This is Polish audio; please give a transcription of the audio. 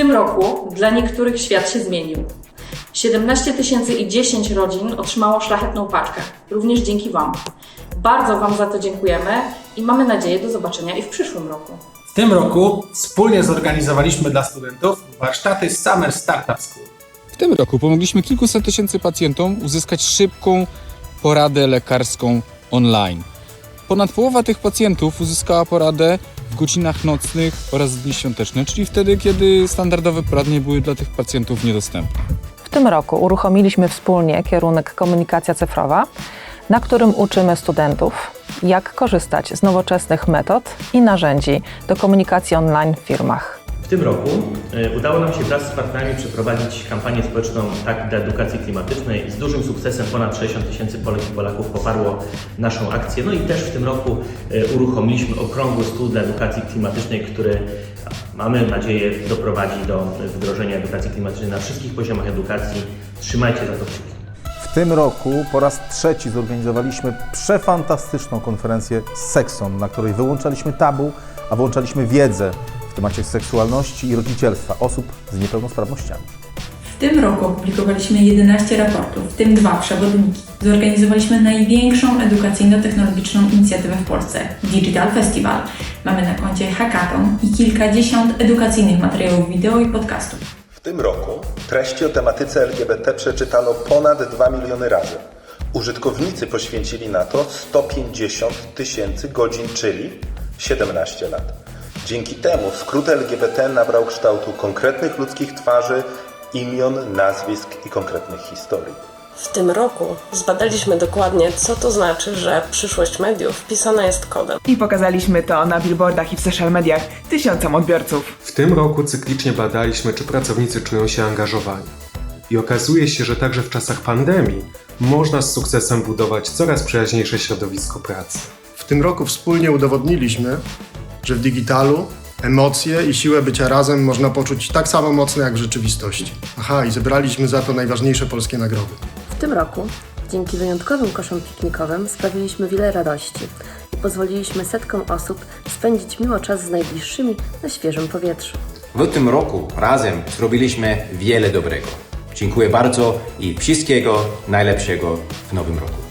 tym roku dla niektórych świat się zmienił. 17 tysięcy i 10 rodzin otrzymało szlachetną paczkę, również dzięki Wam. Bardzo Wam za to dziękujemy i mamy nadzieję do zobaczenia i w przyszłym roku. W tym roku wspólnie zorganizowaliśmy dla studentów warsztaty Summer Startup School. W tym roku pomogliśmy kilkuset tysięcy pacjentom uzyskać szybką poradę lekarską online. Ponad połowa tych pacjentów uzyskała poradę godzinach nocnych oraz dni świąteczne, czyli wtedy, kiedy standardowe poradnie były dla tych pacjentów niedostępne. W tym roku uruchomiliśmy wspólnie kierunek komunikacja cyfrowa, na którym uczymy studentów, jak korzystać z nowoczesnych metod i narzędzi do komunikacji online w firmach. Tym roku e, udało nam się wraz z partnerami przeprowadzić kampanię społeczną Tak dla edukacji klimatycznej. Z dużym sukcesem ponad 60 tysięcy Polek i Polaków poparło naszą akcję. No i też w tym roku e, uruchomiliśmy okrągły stół dla edukacji klimatycznej, który mamy nadzieję doprowadzi do wdrożenia edukacji klimatycznej na wszystkich poziomach edukacji. Trzymajcie za to kciuki. W tym roku po raz trzeci zorganizowaliśmy przefantastyczną konferencję Sekson, na której wyłączaliśmy tabu, a włączaliśmy wiedzę w temacie seksualności i rodzicielstwa osób z niepełnosprawnościami. W tym roku opublikowaliśmy 11 raportów, w tym dwa przewodniki. Zorganizowaliśmy największą edukacyjno-technologiczną inicjatywę w Polsce Digital Festival. Mamy na koncie hackathon i kilkadziesiąt edukacyjnych materiałów wideo i podcastów. W tym roku treści o tematyce LGBT przeczytano ponad 2 miliony razy. Użytkownicy poświęcili na to 150 tysięcy godzin, czyli 17 lat. Dzięki temu skrót LGBT nabrał kształtu konkretnych ludzkich twarzy, imion, nazwisk i konkretnych historii. W tym roku zbadaliśmy dokładnie, co to znaczy, że przyszłość mediów wpisana jest kodem. I pokazaliśmy to na billboardach i w social mediach tysiącom odbiorców. W tym roku cyklicznie badaliśmy, czy pracownicy czują się angażowani. I okazuje się, że także w czasach pandemii można z sukcesem budować coraz przyjaźniejsze środowisko pracy. W tym roku wspólnie udowodniliśmy, że w digitalu emocje i siłę bycia razem można poczuć tak samo mocno jak w rzeczywistości. Aha, i zebraliśmy za to najważniejsze polskie nagrody. W tym roku, dzięki wyjątkowym koszom piknikowym, sprawiliśmy wiele radości i pozwoliliśmy setkom osób spędzić miło czas z najbliższymi na świeżym powietrzu. W tym roku razem zrobiliśmy wiele dobrego. Dziękuję bardzo i wszystkiego najlepszego w nowym roku.